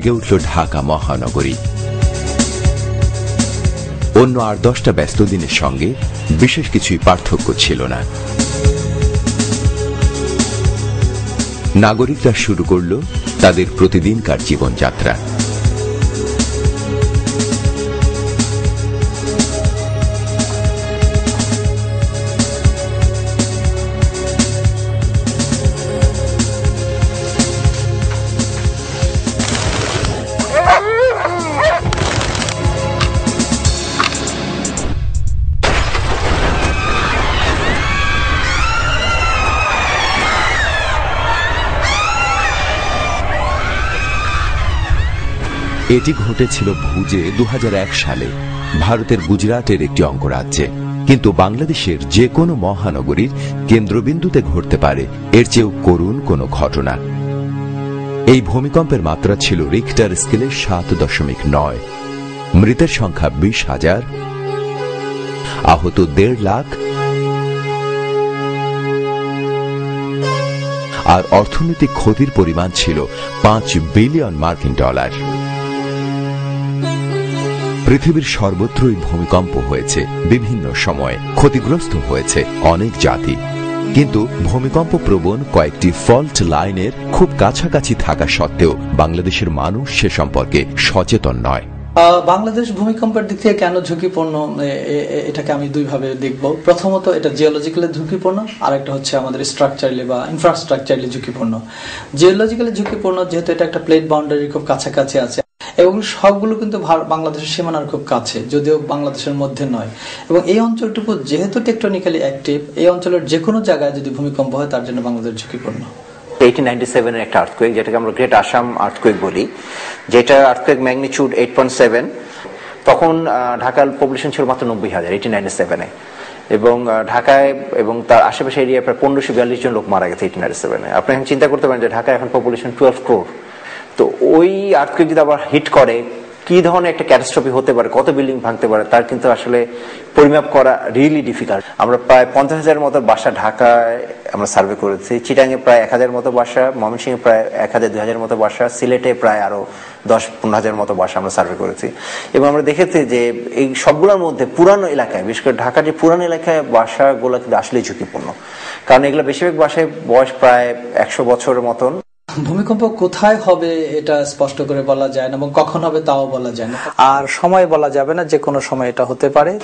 জেগে উঠল ঢাকা মহানগরী। অন্য আর দশটা ব্যস্ত দিনের সঙ্গে বিশেষ কিছুই পার্থক্য ছিল না। নাগরিকরা শুরু করল তাদের প্রতিদিনকার জীবনযাত্রা। এটি ঘটেছিল ভুজে দু হাজার এক সালে, ভারতের গুজরাটের একটি অঙ্গরাজ্যে। কিন্তু বাংলাদেশের যে কোনো মহানগরীর কেন্দ্রবিন্দুতে ঘটতে পারে, এর চেয়েও করুণ কোনো ঘটনা। এই ভূমিকম্পের মাত্রা ছিল রিক্টার স্কেলে সাত দশমিক নয়। মৃতের সংখ্যা বিশ হাজার, আহত দেড় লাখ। আর অর্থনৈতিক ক্ষতির পরিমাণ ছিল পাঁচ বিলিয়ন মার্কিন ডলার। পৃথিবীর সর্বত্রই ভূমিকম্প হয়েছে, বিভিন্ন সময়ে ক্ষতিগ্রস্ত হয়েছে অনেক জাতি। কিন্তু ভূমিকম্প প্রবণ কয়েকটি ফল্ট লাইনের খুব কাছাকাছি থাকা সত্ত্বেও বাংলাদেশের মানুষ সে সম্পর্কে সচেতন নয়। বাংলাদেশ ভূমিকম্পের দিক থেকে কেন ঝুঁকিপূর্ণ? এটাকে আমি দুইভাবে দেখব। প্রথমত এটা জিওলজিক্যালি ঝুঁকিপূর্ণ আর একটা হচ্ছে আমাদের স্ট্রাকচারালি বা ইনফ্রাস্ট্রাকচারালি ঝুঁকিপূর্ণ। জিওলজিক্যালি ঝুঁকিপূর্ণ যেহেতু এটা একটা প্লেট বাউন্ডারি খুব কাছাকাছি আছে। এবং সবগুলো কিন্তু বাংলাদেশের সীমানার খুব কাছে, যদিও বাংলাদেশের মধ্যে নয়। এবং এই অঞ্চলটুকু যেহেতু টেকটনিক্যালি অ্যাক্টিভ, এই অঞ্চলের যে কোনো জায়গায় যদি ভূমিকম্প হয়, তার জন্য বাংলাদেশ ঝুঁকিপূর্ণ। এইটিন নাইনটি সেভেনের একটা আর্থকুয়েক যেটাকে আমরা গ্রেট আসাম আর্থকুয়েক বলি, যেটা earthquake magnitude eight point seven তখন ঢাকার পপুলেশন ছিল মাত্র নব্বই হাজার এইটিন নাইনটি সেভেনে এবং ঢাকায় এবং তার আশেপাশে এরিয়ায় প্রায় পনেরোশো বিয়াল্লিশ জন লোক মারা গেছে এইটিন নাইনটি সেভেনে আপনি এখন চিন্তা করতে পারেন যে ঢাকায় এখন পপুলেশন টুয়েলভ ক্রোর তো ওই আর্থকুয়েক যদি আবার হিট করে, কি ধরনের একটা ক্যাটাস্ট্রফি হতে পারে, কত বিল্ডিং ভাঙতে পারে, তার কিন্তু আসলে পরিমাপ করা রিয়েলি ডিফিকাল্ট আমরা প্রায় পঞ্চাশ হাজারের মতো বাসা ঢাকায় আমরা সার্ভে করেছি। চিটাঙে প্রায় এক হাজার মতো বাসা ময়মনসিংহে প্রায় এক হাজার, দুই হাজার মতো বাসা সিলেটে প্রায় আরও দশ, পনেরো হাজার মতো বাসা আমরা সার্ভে করেছি। এবং আমরা দেখেছি যে এই সবগুলোর মধ্যে পুরানো এলাকায়, বিশেষ করে ঢাকার যে পুরানো এলাকায় বাসাগুলো কিন্তু আসলেই ঝুঁকিপূর্ণ। কারণ এগুলো বেশিরভাগ বাসায় বয়স প্রায় একশো বছরের মতন। ভূমিকম্প কোথায় হবে এটা স্পষ্ট করে বলা যায় না এবং কখন হবে তাও বলা যায় না। আর সময় বলা যাবে না, যে কোনো সময় এটা হতে পারে।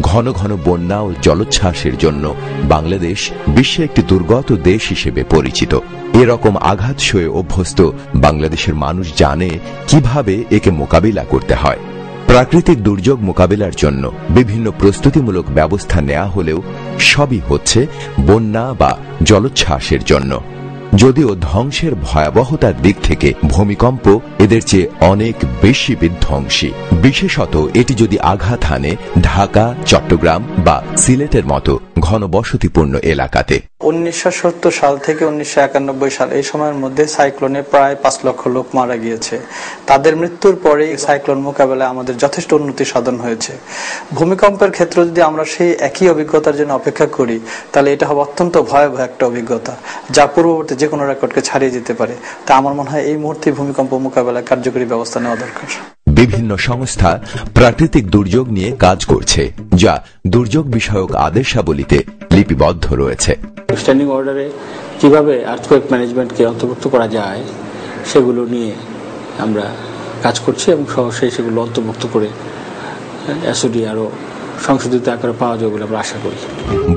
ঘন ঘন বন্যা ও জলোচ্ছ্বাসের জন্য বাংলাদেশ বিশ্বে একটি দুর্গত দেশ হিসেবে পরিচিত। এরকম আঘাত সয়ে অভ্যস্ত বাংলাদেশের মানুষ জানে কীভাবে একে মোকাবিলা করতে হয়। প্রাকৃতিক দুর্যোগ মোকাবিলার জন্য বিভিন্ন প্রস্তুতিমূলক ব্যবস্থা নেওয়া হলেও সবই হচ্ছে বন্যা বা জলোচ্ছ্বাসের জন্য। যদিও ধ্বংসের ভয়াবহতার দিক থেকে ভূমিকম্প এদের চেয়ে অনেক বেশি বিধ্বংসী। বিশেষত এটি যদি আঘাত হানে ঢাকা, চট্টগ্রাম বা সিলেটের মতো ঘনবসতিপূর্ণ এলাকাতে। উনিশশো সত্তর সাল থেকে উনিশশো সাল এই সময়ের মধ্যে সাইক্লোনে প্রায় পাঁচ লক্ষ লোক মারা গিয়েছে। তাদের মৃত্যুর পরে সাইক্লোন মোকাবেলায় আমাদের যথেষ্ট উন্নতি সাধন হয়েছে। ভূমিকম্পের ক্ষেত্রে যদি আমরা সেই একই অভিজ্ঞতার জন্য অপেক্ষা করি, তাহলে এটা হবে অত্যন্ত ভয়াবহ একটা অভিজ্ঞতা, যা পূর্ববর্তী যে কোনো রেকর্ডকে ছাড়িয়ে যেতে পারে। তা আমার মনে হয় এই মুহূর্তে ভূমিকম্প মোকাবেলায় কার্যকরী ব্যবস্থা নেওয়া দরকার। বিভিন্ন সংস্থা প্রাকৃতিক দুর্যোগ নিয়ে কাজ করছে যা দুর্যোগ বিষয়ক আদেশাবলীতে লিপিবদ্ধ রয়েছে। স্ট্যান্ডিং অর্ডারে কীভাবে আর্থকোয়েক ম্যানেজমেন্টকে অন্তর্ভুক্ত করা যায় সেগুলো নিয়ে আমরা কাজ করছি এবং সহসাই সেগুলো অন্তর্ভুক্ত করে এসওডি আরও সংশোধিত আকারে পাওয়া যাবে বলে আমরা আশা করি।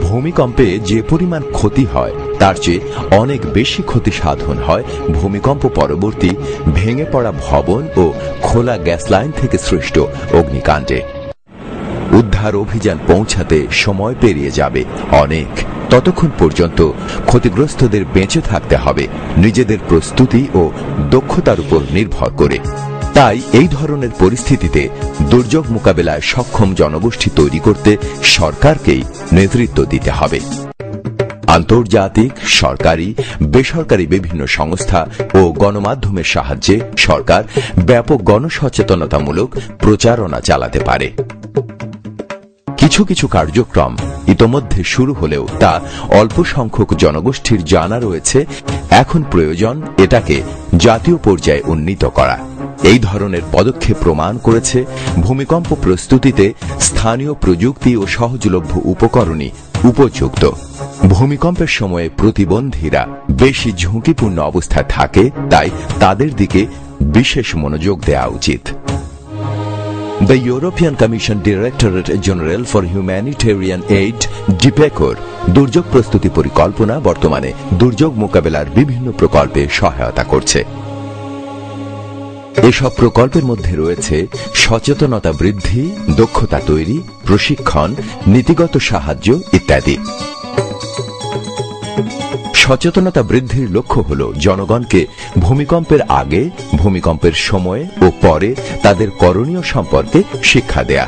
ভূমিকম্পে যে পরিমাণ ক্ষতি হয় তার চেয়ে অনেক বেশি ক্ষতি সাধন হয় ভূমিকম্প পরবর্তী ভেঙে পড়া ভবন ও খোলা গ্যাস লাইন থেকে সৃষ্ট অগ্নিকাণ্ডে। উদ্ধার অভিযান পৌঁছাতে সময় পেরিয়ে যাবে অনেক। ততক্ষণ পর্যন্ত ক্ষতিগ্রস্তদের বেঁচে থাকতে হবে, নিজেদের প্রস্তুতি ও দক্ষতার উপর নির্ভর করে। তাই এই ধরনের পরিস্থিতিতে দুর্যোগ মোকাবেলায় সক্ষম জনগোষ্ঠী তৈরি করতে সরকারকেই নেতৃত্ব দিতে হবে। আন্তর্জাতিক, সরকারি, বেসরকারি বিভিন্ন সংস্থা ও গণমাধ্যমের সাহায্যে সরকার ব্যাপক গণসচেতনতামূলক প্রচারণা চালাতে পারে। কিছু কিছু কার্যক্রম ইতোমধ্যে শুরু হলেও তা অল্প সংখ্যক জনগোষ্ঠীর জানা রয়েছে। এখন প্রয়োজন এটাকে জাতীয় পর্যায়ে উন্নীত করা। এই ধরনের পদক্ষেপ প্রমাণ করেছে ভূমিকম্প প্রস্তুতিতে স্থানীয় প্রযুক্তি ও সহজলভ্য উপকরণই উপযুক্ত। ভূমিকম্পের সময়ে প্রতিবন্ধীরা বেশি ঝুঁকিপূর্ণ অবস্থায় থাকে তাই তাদের দিকে বিশেষ মনোযোগ দেওয়া উচিত। The European Commission Directorate General for Humanitarian Aid, ডিপেকোর দুর্যোগ প্রস্তুতি পরিকল্পনা বর্তমানে দুর্যোগ মোকাবেলার বিভিন্ন প্রকল্পে সহায়তা করছে। এসব প্রকল্পের মধ্যে রয়েছে সচেতনতা বৃদ্ধি দক্ষতা তৈরি প্রশিক্ষণ নীতিগত সাহায্য ইত্যাদি। সচেতনতা বৃদ্ধির লক্ষ্য হল জনগণকে ভূমিকম্পের আগে, ভূমিকম্পের সময়ে ও পরে তাদের করণীয় সম্পর্কে শিক্ষা দেয়া।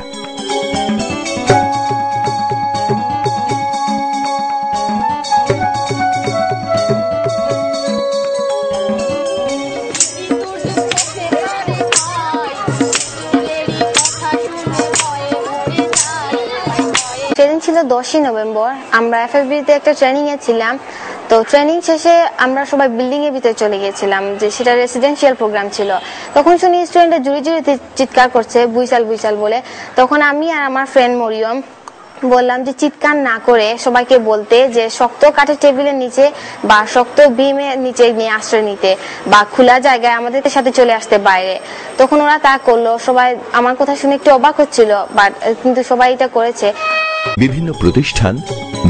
ছিল দশই নভেম্বর। আমরা এফএফবিতে একটা ট্রেনিং এ ছিলাম। তো ট্রেনিং শেষে আমরা সবাই বিল্ডিং এর ভিতরে চলে গিয়েছিলাম, যে সেটা রেসিডেন্সিয়াল প্রোগ্রাম ছিল। তখন শুনি স্টুডেন্টরা জুড়ে জুড়ে চিৎকার করছে বুইসাল বুইসাল বলে। তখন আমি আর আমার ফ্রেন্ড মরিয়ম বললাম যে চিৎকার না করে সবাইকে বলতে যে শক্ত কাঠের টেবিলের নিচে বা শক্ত বিমের নিচে নিয়ে আশ্রয় নিতে বা খোলা জায়গায় আমাদের সাথে চলে আসতে বাইরে। তখন ওরা তা করল, সবাই আমার কথা শুনে একটু অবাক হচ্ছিল বাট কিন্তু সবাই এটা করেছে। বিভিন্ন প্রতিষ্ঠান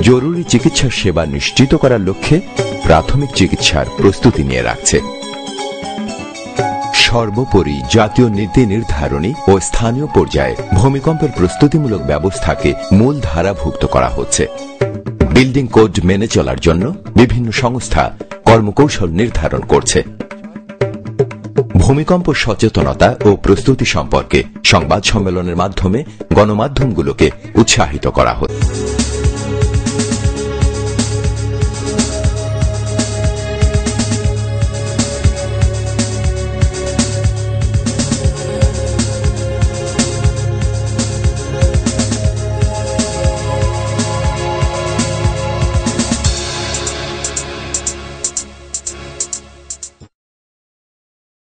জরুরি চিকিৎসা সেবা নিশ্চিত করার লক্ষ্যে প্রাথমিক চিকিৎসার প্রস্তুতি নিয়ে রাখছে। সর্বোপরি জাতীয় নীতি নির্ধারণী ও স্থানীয় পর্যায়ে ভূমিকম্পের প্রস্তুতিমূলক ব্যবস্থাকে মূল ধারাভুক্ত করা হচ্ছে। বিল্ডিং কোড মেনে চলার জন্য বিভিন্ন সংস্থা কর্মকৌশল নির্ধারণ করছে। ভূমিকম্প সচেতনতা ও প্রস্তুতি সম্পর্কে সংবাদ সম্মেলনের মাধ্যমে গণমাধ্যমগুলোকে উৎসাহিত করা হচ্ছে।